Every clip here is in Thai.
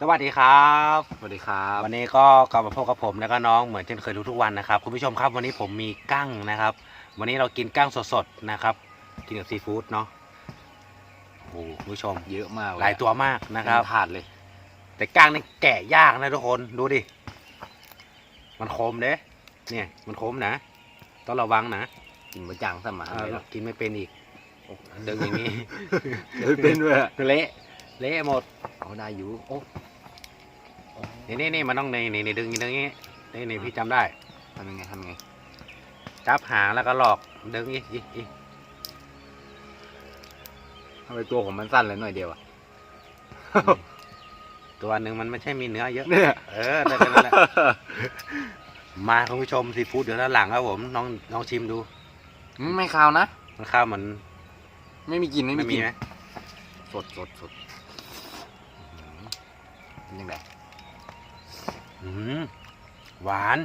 สวัสดีครับ สวัสดีครับ วันนี้ก็กลับมาพบกับผมแล้วก็น้องเหมือนเช่นเคยทุกๆวันนะครับคุณผู้ชมครับวันนี้ผมมีกั้งนะครับ วันนี้เรากินกั้งสดๆนะครับ กินกับซีฟู้ดเนาะโอ้โหคุณผู้ชมเยอะมากหลายตัวมากนะครับถาดเลย แต่กั้งนี่แกะยากนะทุกคนดูดิ มันคมเด้เนี่ยมันคมนะต้องระวังนะกินบะจังสมาเออกินไม่เป็นอีกดึงอย่างนี้เฮ้ยเป็นด้วยเละเละหมดเอาได้อยู่โอ้ นี่นี่นี่มันต้องในในในดึงอย่างนี้นี่นี่พี่จำได้ทำยังไงทำยังไงจับหางแล้วก็หลอกดึงอีกอีกอีกทำไมตัวผมมันสั้นเลยหน่อยเดียวอะตัวหนึ่งมันไม่ใช่มีเนื้อเยอะ เนี่ย เออได้นั่นแหละ มาคุณผู้ชมซีฟู้ดเดี๋ยวด้านหลังครับผมน้องน้องชิมดูอืมไม่คาวนะ มันข้าวเหมือนไม่มีกลินไม่มีไม่กมีลินไหมสดสดสดอื้อหือเป็นยังไงอืม หวาน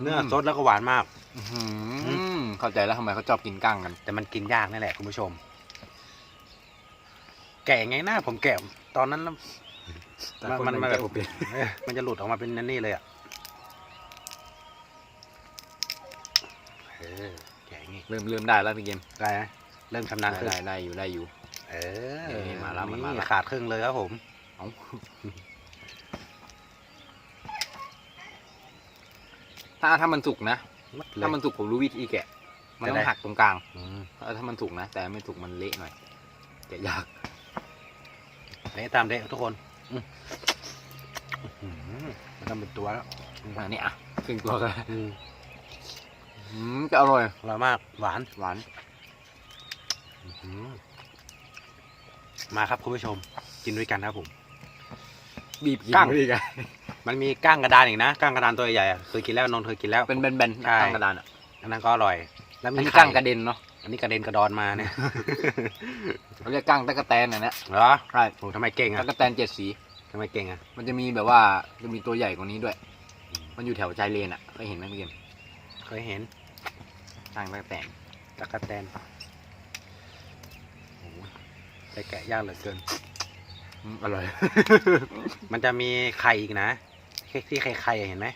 เนื้อสดแล้วก็หวานมากอื้อหือเข้าใจแล้วทำไมเขาชอบกินกั้งกัน แต่มันกินยากนี่แหละคุณผู้ชม แกะไงนะผมแกะตอนนั้นแล้วมันมันแบบเอ้ยมันจะหลุดออกมาเป็นนั่นนี่เลยอะเออแกะอย่างงี้เริ่มเริ่มได้แล้วพี่เกมได้ไหมเริ่มชำนาญได้ขึ้นได้ได้อยู่ได้อยู่ เออนี่มาแล้วมันมาแล้วขาดครึ่งเลยครับผม เอา ถ้าถ้ามันสุกนะ ถ้ามันสุกผมรู้วิธีแกะ มันต้องหักตรงกลางอืมถ้ามันสุกนะ แต่ไม่สุกมันเละหน่อยแกะยากเละตามเละทุกคนอืมอื้อหือมันทำเป็นตัวแล้วอันนี้อะครึ่งตัวกันอืมอืมจะอร่อยอร่อยมาก หวาน หวานอื้อหือมาครับคุณผู้ชม กินด้วยกันครับผม บีบกินกั้งดีกัน มันมีก้างกระดานอีกนะก้างกระดานตัวใหญ่ๆอะเคยกินแล้วนนท์เคยกินแล้วเป็นแบนๆใช่กั้งกระดานอะอันนั้นก็อร่อย แล้วอัมีนนี้ไข่กั้งกระเด็นเนาะอันนี้กระเด็นกระดอนมาเนี่ยเขาเรียกกั้งตะกะแตนอันเนี้ยเหรอใช่โหทำไมเก่งตะอะกะแตนเจ็ดสีทำไมเก่งอะมันจะมีแบบว่าจะมีตัวใหญ่กว่านี้ด้วย มันอยู่แถวชายเลนอะเคยเห็นไหมพี่เกมเคยเห็นกั้งตะกะแตนตะกะแตนโอ้โหแต่แกะยากเหลือเกินอืมอร่อย มันจะมีไข่อีกนะ ที่ที่ไข่ไข่ๆเห็นไหม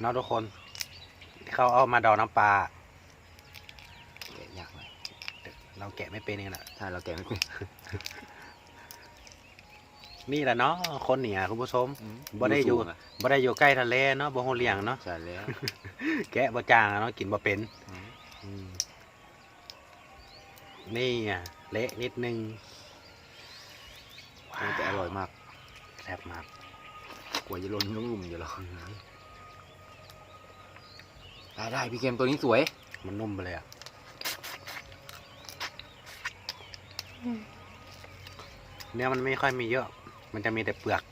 เน้องทุกคนที่เขาเอามาดองน้ำปลาแกะยากหน่อยเราแกะไม่เป็นเองแหละใช่เราแกะไม่เป็นนี่แหละเนาะคนเหนียคุณผู้ชมอืมบ่ได้อยู่สูงะบ่ได้อยู่ใกล้ทะเลเนาะบ่ฮู้เลี้ยงเนาะใช่แล้วแกะบ่จางอะเนาะกินบ่เป็นอืมอืมนี่อะเละนิดนึงว้าวแต่อร่อยมากแซ่บมาก กลัวจะล้นนุ่มๆอยู่หรอกอื้อหือได้ได้พี่เกมตัวนี้สวย มันนุ่มไปเลยอะเนื้อมันไม่ค่อยมีเยอะ มันจะมีแต่เปลือก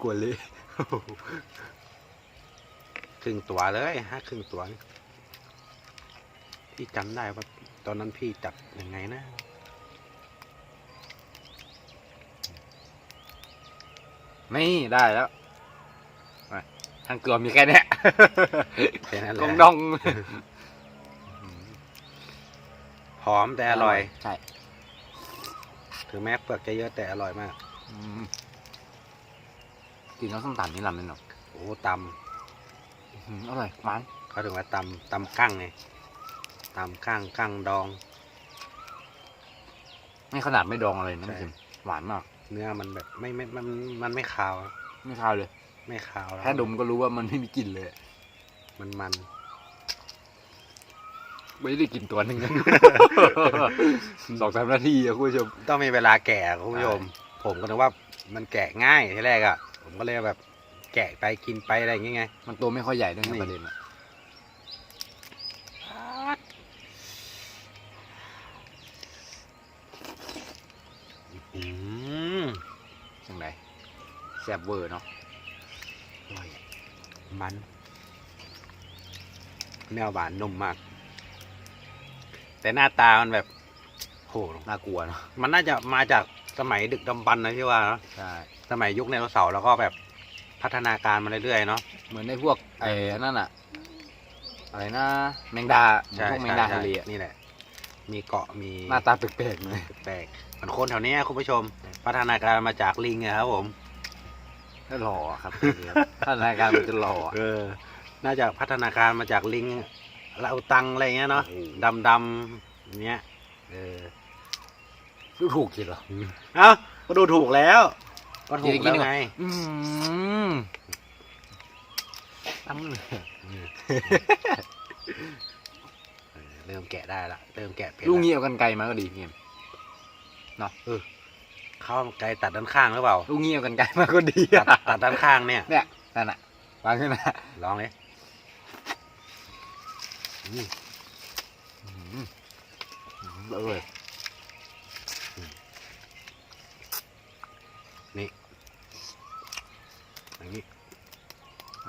กลัวเละครึ่งตัวเลยฮะครึ่งตัวนี่พี่จำได้ว่าตอนนั้นพี่จับยังไงนะ นี่ได้แล้วไปทางตัวมีแค่เนี้ยแค่นั้นแหกละองดองหอมแต่อร่อย ใช่ถึงแม้เปลือกจะเยอะแต่อร่อยมาก อืมกินแล้วส้มตำนี่ลำเลยเนาะโอ้ตอื้อหืออร่อยหวานำเขาถึงว่าตำตำกั้งไงตำกั้งกั้งดอง ไม่ขนาดไม่ดองอะไรนะใช่ พี่เกม หวานมาก เนื้อมันแบบไม่ไม่มันมันไม่คาว ไม่คาวเลย ไม่คาวแล้วแค่ดมก็รู้ว่ามันไม่มีกลิ่นเลย มันมันไม่ได้กินตัวหนึ่งนะสองสามนาทีอะคุณผู้ชม ต้องมีเวลาแกะคุณผู้ชม ผมก็นึกว่ามันแกะง่ายทีแรกอะผมก็เลยแบบแกะไปกินไปอะไรอย่างเงี้ยไง มันตัวไม่ค่อยใหญ่ด้วยนี่นะประเด็นอะ อืมจังไรแซ่บเวอร์เนาะอร่อยมันเนื้อหวานนุ่มมาก แต่หน้าตามันแบบโหน่ากลัวเนาะมันน่าจะมาจากสมัยดึกดำบรรพ์นะพี่ว่าเนอะใช่สมัยยุคไดโนเสาร์แล้วก็แบบพัฒนาการมาเรื่อยๆเนาะเหมือนในพวกไอ้นั่นอะอะไรนะแมงดาเหมือนใช่พวกแมงใช่ดาใช่ทะเลอะนี่แหละ มีเกาะมีหน้าตาแปลกๆหน่อยแปลกๆมันคนแถวเนี้ยคุณผู้ชม พัฒนาการมาจากลิงอะครับผมก็หล่อครับท่านรายการมันจะหล่อเออน่าจะพัฒนาการมาจากลิงเราตังอะไรเงี้ยเนาะโอ้โหดำดำๆเนี้ยเออดูถูกจริงเหรอเอ้าก็ดูถูกแล้ว ก็ถูกแล้วไงอืมตั้งเลย เออเริ่มแกะได้ละเริ่มแกะเป็นลูกละนี้เอากันไกลมาก็ดีพี่เอ็มเข้าไกลตัดด้านข้างหรือเปล่า ลูกนี้เอากันไกลมาก็ดีตัดตัดด้านข้างเนี่ยเนี่ยนั่นน่ะวางขึ้นนะลองเลยอืมอืมเอออย่างนี้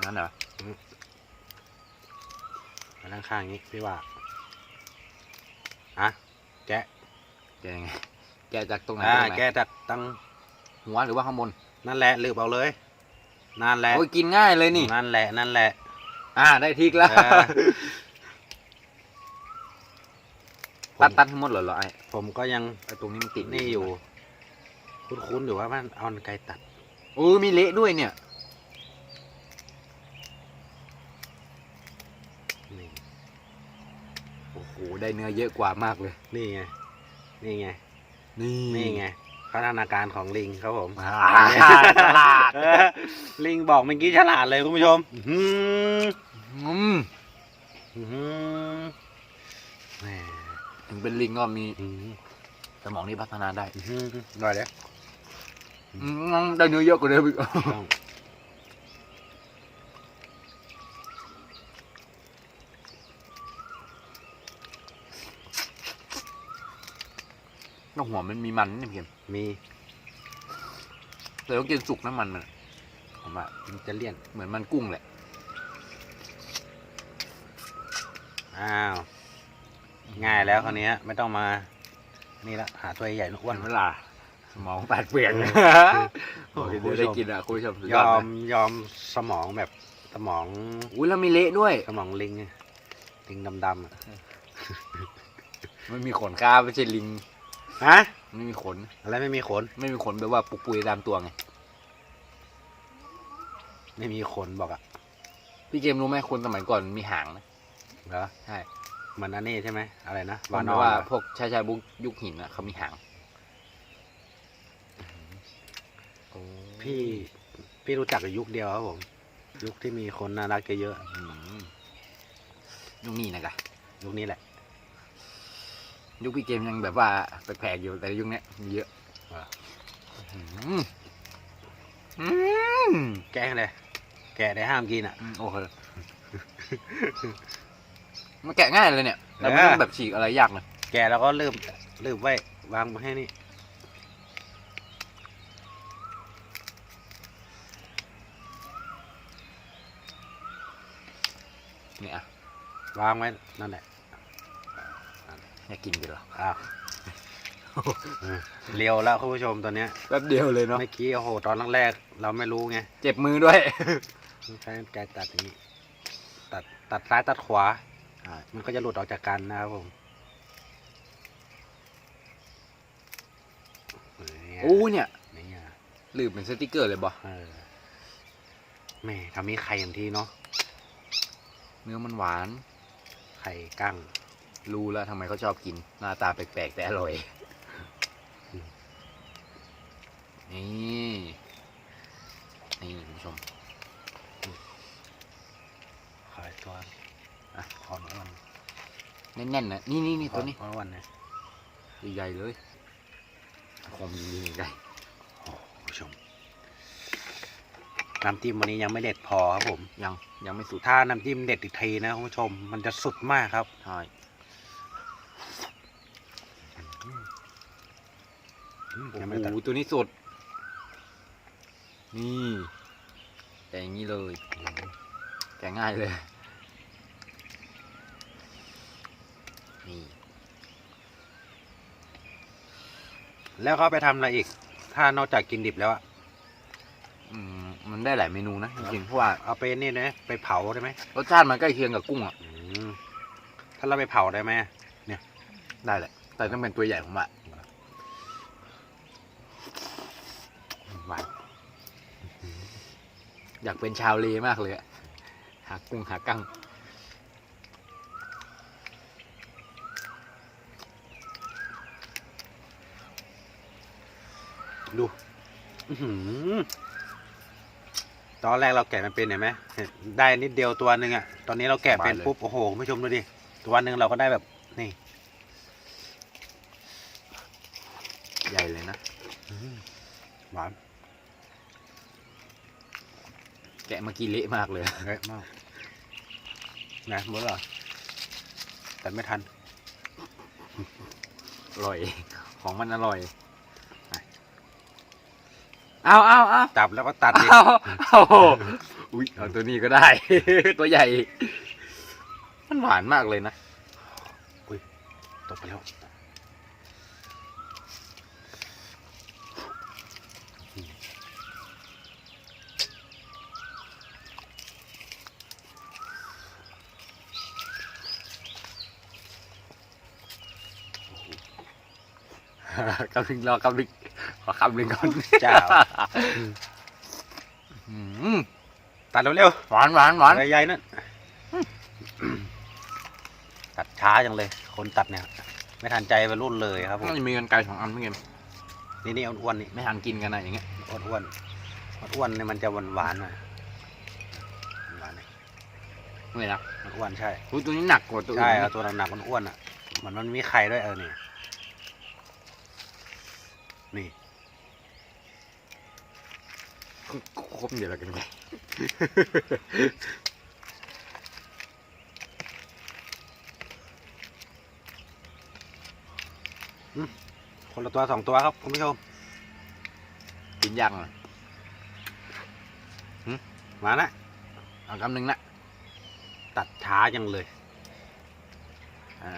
นั่นเหรอมาด้านข้างนี้พี่ว่า อะแกะแกยังไงแกจากตรงไหนอ่าตรงไหนแกะจากตั้งหัวหรือว่าข้างบนนั่นแหละลืบเอาเลยนั่นแหละโอ้ยกินง่ายเลยนี่ นั่นแหละนั่นแหละ อ่าได้ทิกแล้วเออตัดตัดทั้งหมดเหรอเหรอไอ้ผมก็ยังไอ้ตรงนี้มันติดนี่อยู่ คุ้นๆอยู่ว่ามันเอาไกลตัด โอ้ยมีเละด้วยเนี่ย นี่ โอ้โห ได้เนื้อเยอะกว่ามากเลย นี่ไง นี่ไง นี่นี่ไงพัฒนาการของลิงครับผมอ่าฉลาดเออลิงบอกเมื่อกี้ฉลาดเลยคุณผู้ชมอื้อหืออืมอื้อหือแหมถึงเป็นลิงก็มีอื้อหือสมองนี่พัฒนาได้อื้อหืออร่อยเลยอืมได้เนื้อเยอะกว่าเดิมอีก ต้อง น้องหัวมันมีมันนี่เพียมมีแต่ต้องกินสุกน้ำมันมันผมว่ามันจะเลี่ยนเหมือนมันกุ้งแหละ อ้าว ง่ายแล้วคราวเนี้ยไม่ต้องมา นี่ละหาตัวใหญ่ๆอ้วัวนนเวลา สมองแปดเปลี่ยนโอ้โอ้โหยเดี๋ยวได้กินอะคุณผู้ชมสุดยยอดอเลมยยอมสมองแบบสมองอุ้ยแล้วมีเละด้วย สมองลิงอะลิงดำๆอะมันมีขนข้าไม่ใช่ลิง ฮะไม่มีขน อะไรไม่มีขน ไม่มีขนแบบว่าปุกปุยตามตัวไง ไม่มีขนบอกอะพี่เกมรู้ไหมคนสมัยก่อนมีหางนะเหรอใช่เหมือนอันนี้ใช่ไหมอะไรนะวาวานนอนว่าเหรอพวกชายชายบุกยุคหินอะเขามีหางพี่พี่รู้จักกับยุคเดียวครับผม ยุคที่มีคนน่ารักเยอะอืมยุคนี้นะกะๆยุคนี้แหละ ยุคพี่เกมยังแบบว่าแปลกๆอยู่แต่ยุคเนี้ยมีเยอะอ่าอืมอืมแกะเลยแกะได้ห้ามกินอะโอเคมันแกะง่ายเลยเนี่ยเราไม่ต้องแบบฉีกอะไรยากเลยแกะแล้วก็ลืมลืมไว้วางไว้ให้นี่เนี่ยอะวางไว้นั่นแหละ อยากกินไปหรออ้าวเออเร็วแล้วคุณผู้ชมตอนเนี้ยแป๊บเดียวเลยเนาะเมื่อกี้โอ้โหตอนแรกๆเราไม่รู้ไงเจ็บมือด้วยใช้แกะตัดอย่างนี้ ตัดตัดซ้ายตัดขวามันก็จะหลุดออกจากกันนะครับผมเนี่ยโอ้เนี่ยเนี่ยลืมเป็นสติกเกอร์เลยบอเออแม่ทำมีไข่อย่างทีเนาะเนื้อมันหวาน ไข่กั้ง รู้แล้วทำไมเขาชอบกิน หน้าตาแปลกๆ แต่อร่อยอืมนี่ นี่คุณผู้ชมไข่ตัวอะขอหน่อยวันแน่นๆนะนี่นี่นี่ขตัอวนี้ขอวันนะใหญ่ๆเลยคมจริงๆใหญ่โอ้คุณผู้ชมน้ำจิ้มวันนี้ยังไม่เด็ดพอครับผม ยังยังไม่สุดถ้าน้ำจิ้มเด็ดอีกทีนะคุณผู้ชม มันจะสุดมากครับใช่ อืม โอ้ ยังไม่ตัดโหตัวนี้สด นี่แต่อย่างนี้เลย แกะง่ายเลย นี่ แล้วเขาไปทำอะไรอีก ถ้านอกจากกินดิบแล้วอะอืมมันได้หลายเมนูนะจริงๆเพราะว่าเอาไปนี่นะไปเผาได้ไหมรสชาติมันใกล้เคียงกับกุ้งอะ อืมถ้าเราไปเผาได้ไหมเนี่ยได้แหละ แต่ต้องเป็นตัวใหญ่ผมอะ หวานอยากเป็นชาวเลมากเลยอะหากุ้งหากั้งดูอื้อหือตอนแรกเราแกะมันเป็นเห็นไหมเห็นได้นิดเดียวตัวหนึ่งอะตอนนี้เราแกะเป็นสบายเลยปุ๊บโอ้โหคุณผู้ชมดูดิตัวหนึ่งเราก็ได้แบบนี่ ใหญ่เลยนะหวาน แกะเมื่อกี้เละมากเลยเละมากนะหมดแล้วเหรอแต่ไม่ทัน อร่อย ของมันอร่อยไปเอาเอาเอาจับแล้วก็ตัดดิเอาเอาอุ้ยเอาตัวนี้ก็ได้ ตัวใหญ่ มันหวานมากเลยนะตกไปแล้ว กำลังรอกำลังขอคำหนึ่งก่อนเจ้าอืมตัดเร็วหวานหวานหวานๆใหญ่ๆนั่นตัดช้าจังเลย คนตัดเนี่ย ไม่ทันใจไปรุ่นเลยครับผมมันจะมีกันไกลสองอันเมื่อกี้นี่นี่อ้วนๆนี่ไม่ทันกินกันนะอย่างเงี้ยอ้วนอ้วนอ้วนๆเนี่ยมันจะหวานหวานๆหน่อยหวานๆนี่ไม่นะมันอ้วนใช่อุ้ยตัวนี้หนักกว่าตัวอื่นใช่เอาตัวหนักๆมันอ้วนๆอะเหมือนมันมีไข่ด้วยเออนี่ นี่ครบเดี๋ยวเรกันไปคนละตัวสองตัวครับคุณผู้ชมกินยังมานะเอาคำหนึ่งนะ ตัดช้าจังเลย อ่า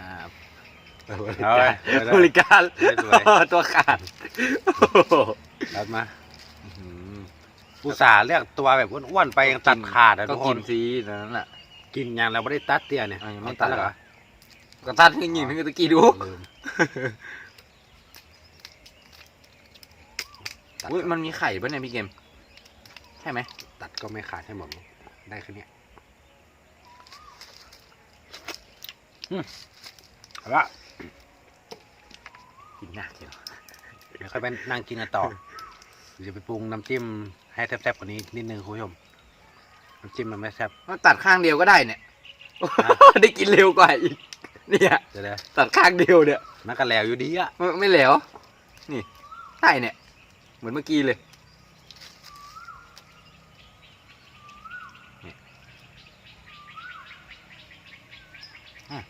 เอาเลยเอาเลยบริการสวยตัวขาดตัดมาอื้อหืออุตส่าห์เลือกตัวแบบอ้วนๆไปยังตัดขาดอะก็ทุกคกินนซีตอนนั้นแหละกินยังเราไม่ได้ตัดเตี้ยเนี่ยอะยังไม่เอาตัดตัดแล้วเหรอก็ตัดให้ยิงทั้งตะกี้ดูลืมตัดอุ้ยมันมีไข่ป่ะเนี่ยพี่เกมใช่ไหมตัดก็ไม่ขาดให้หมดได้แค่เนี้ยอืมเอาละ กินหนักเดียวเดี๋ยวค่อยไปนั่งกินกันต่อเดี๋ยวจะไปปรุงน้ำจิ้มให้แซ่บๆกว่านี้นิดนึงคุณผู้ชมน้ำจิ้มมันไม่แซ่บ มันตัดข้างเดียวก็ได้เนี่ยฮะได้กินเร็วกว่าอีก เนี่ยเดี๋ยวเดี๋ยวตัดข้างเดียวเนี่ยมันก็แล้วอยู่ดีอะไม่ไม่เหลวนี่ใช่เนี่ย เหมือนเมื่อกี้เลยนี่อะ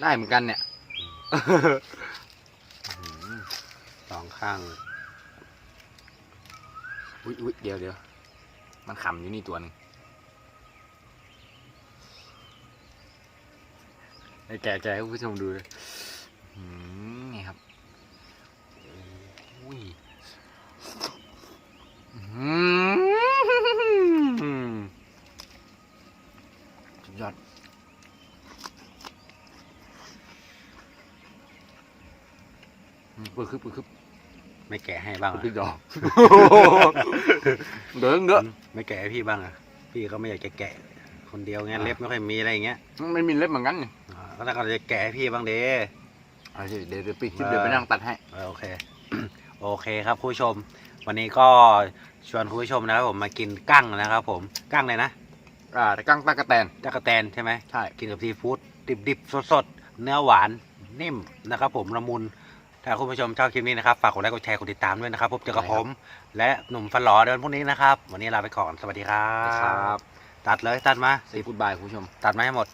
ได้เหมือนกันเนี่ย องข้างอุ้ยอุ้ยเดี๋ยวเดี๋ยวมันขำอยู่นี่ตัวหนึ่งไอ้แกะแกะให้ผู้ชมดูเลยอืมนี่ครับอุ้ยอืมสุดยอดอืมเปิดคึบปิดคึบ ไม่แกะให้บ้างเปิดอะคึบดอก เด้อเด้อไม่แกะให้พี่บ้างอะพี่ก็ไม่อยากจะแกะ คนเดียวไงอ่าเล็บไม่ค่อยมีอะไรอย่างเงี้ยมันมีเล็บเหมือนกันนี่อ่าก็ถ้าเราจะแกะให้พี่บ้างเด้ เอาสิเดี๋ยวเดี๋ยวปิดคลิปเออเดี๋ยวไปนั่งตัดให้ เออโอเค โอเคครับคุณผู้ชม วันนี้ก็ชวนคุณผู้ชมนะครับผมมากินกั้งนะครับผมกั้งเลยนะอ่าแต่กั้งตากระแตน ตะกะแตนใช่ไหมใช่ กินกับซีฟู้ดดิบๆสดๆเนื้อหวานนิ่มนะครับผมละมุน ถ้าคุณผู้ชมชอบคลิปนี้นะครับ ฝากกดไลค์กดแชร์กดติดตามด้วยนะครับพบเจอกับผม และหนุ่มฟันหล่อเดินพวกนี้นะครับ วันนี้ลาไปก่อนสวัสดีครับครับ ตัดเลยตัดมาซีฟู้ดบายคุณผู้ชม ตัดมาให้หมด